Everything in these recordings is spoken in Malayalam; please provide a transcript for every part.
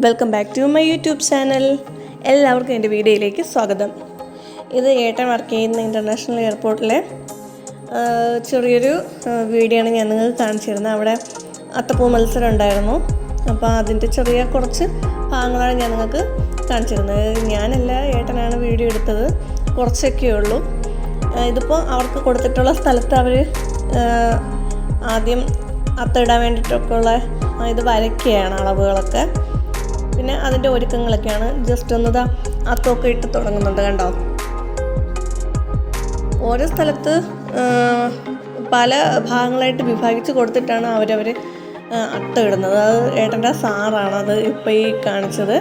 Welcome back to my YouTube channel എല്ലാവർക്കും എന്റെ വീഡിയോയിലേക്ക് സ്വാഗതം. ഇത് ഏട്ടൻ വർക്ക് ചെയ്യുന്ന ഇന്റർനാഷണൽ എയർപോർട്ടിലെ ചെറിയൊരു വീഡിയോ ആണ് ഞാൻ നിങ്ങൾക്ക് കാണിച്ചിരുന്നത്. അവിടെ അത്തപ്പൂ മത്സരം ഉണ്ടായിരുന്നു. അപ്പോൾ അതിന്റെ ചെറിയ കുറച്ച് ഭാഗങ്ങളാണ് ഞാൻ നിങ്ങൾക്ക് കാണിച്ചിരുന്നത്. ഞാനല്ല ഏട്ടനാണ് വീഡിയോ എടുത്തത്. കുറച്ചൊക്കെ ഉള്ളൂ. ഇതിപ്പോൾ അവർക്ക് കൊടുത്തിട്ടുള്ള സ്ഥലത്ത് അവർ ആദ്യം അത്തിടാൻ വേണ്ടിയിട്ടൊക്കെ ഉള്ള ഇത് വരയ്ക്കുകയാണ് അളവുകളൊക്കെ. പിന്നെ അതിന്റെ ഒരുക്കങ്ങളൊക്കെയാണ് ജസ്റ്റ് ഒന്ന് ദാ അത്തൊക്കെ ഇട്ട് തുടങ്ങുന്നുണ്ട് കണ്ടോ? ഓരോ സ്ഥലത്ത് പല ഭാഗങ്ങളായിട്ട് വിഭാഗിച്ച് കൊടുത്തിട്ടാണ് അവരവർ അട്ട ഇടുന്നത് അത് ഏട്ടന്റെ സാറാണ് അത് ഇപ്പോൾ ഈ കാണിച്ചത്.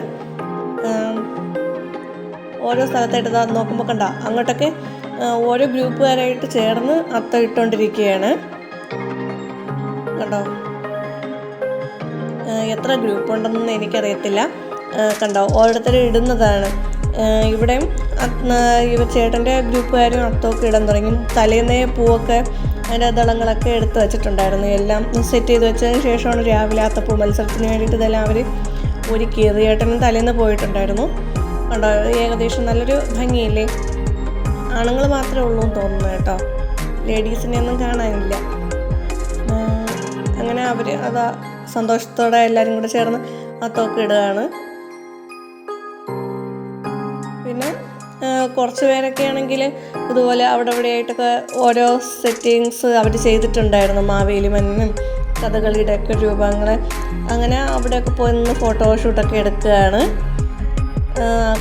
ഓരോ സ്ഥലത്തായിട്ട് ഇതാ നോക്കുമ്പോൾ കണ്ട? അങ്ങോട്ടൊക്കെ ഓരോ ഗ്രൂപ്പുകാരായിട്ട് ചേർന്ന് അത്ത ഇട്ടുകൊണ്ടിരിക്കുകയാണ് കണ്ടോ? എത്ര ഗ്രൂപ്പ് ഉണ്ടെന്നൊന്നും എനിക്കറിയത്തില്ല. കണ്ടോ ഓരോരുത്തരും ഇടുന്നതാണ്. ഇവിടെയും ഇവ ചേട്ടന്റെ ഗ്രൂപ്പുകാരും അത്തമൊക്കെ ഇടാൻ തുടങ്ങി. തലേന്നേ പൂവൊക്കെ അതിന്റെ ദളങ്ങളൊക്കെ എടുത്തു വെച്ചിട്ടുണ്ടായിരുന്നു. എല്ലാം സെറ്റ് ചെയ്ത് വെച്ചതിന് ശേഷമാണ് രാവിലെ അത്തപ്പൂ മത്സരത്തിന് വേണ്ടിയിട്ട് ഇതെല്ലാം അവർ ഒരുക്കി ചേട്ടനും തലേന്ന് പോയിട്ടുണ്ടായിരുന്നു. കണ്ടോ ഏകദേശം നല്ലൊരു ഭംഗിയില്ലേ? ആണുങ്ങൾ മാത്രമേ ഉള്ളൂ എന്ന് തോന്നുന്നു കേട്ടോ. ലേഡീസിനെ ഒന്നും കാണാനില്ല. അങ്ങനെ അവർ അതാ സന്തോഷത്തോടെ എല്ലാവരും കൂടെ ചേർന്ന് ആ തോക്ക് ഇടുകയാണ്. പിന്നെ കുറച്ച് പേരൊക്കെ ആണെങ്കിൽ ഇതുപോലെ അവിടെ ഇവിടെ ആയിട്ടൊക്കെ ഓരോ സെറ്റിങ്സ് അവർ ചെയ്തിട്ടുണ്ടായിരുന്നു. മാവേലി മഞ്ഞും കഥകളിയുടെ ഒക്കെ രൂപങ്ങൾ അങ്ങനെ അവിടെയൊക്കെ പോയി നിന്ന് ഫോട്ടോഷൂട്ടൊക്കെ എടുക്കുകയാണ്.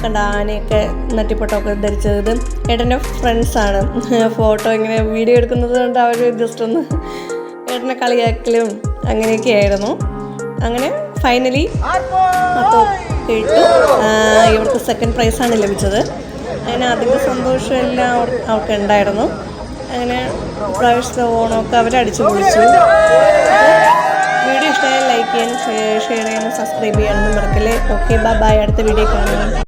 കണ്ട ആനയൊക്കെ നട്ടിപ്പൊട്ടൊക്കെ ധരിച്ചത്. ഏട്ടന്റെ ഫ്രണ്ട്സാണ് ഫോട്ടോ ഇങ്ങനെ വീഡിയോ എടുക്കുന്നത് കൊണ്ട് അവർ ജസ്റ്റ് ഒന്ന് ഏട്ടനെ കളിയാക്കലും അങ്ങനെയൊക്കെ ആയിരുന്നു അങ്ങനെ ഫൈനലി കേട്ടു. ഇവർക്ക് സെക്കൻഡ് പ്രൈസാണ് ലഭിച്ചത്. അങ്ങനെ അതിന്റെ സന്തോഷം എല്ലാം അവർ അവർക്ക് ഉണ്ടായിരുന്നു അങ്ങനെ പ്രാവശ്യത്തെ ഓണമൊക്കെ അവരടിച്ചു പൊളിച്ചു. വീഡിയോ ഇഷ്ടമായാൽ ലൈക്ക് ചെയ്യാനും ഷെയർ ചെയ്യാനും സബ്സ്ക്രൈബ് ചെയ്യാനൊന്നും മറക്കല്ലേ. ഓക്കെ ബൈ അടുത്ത വീഡിയോ കാണാം.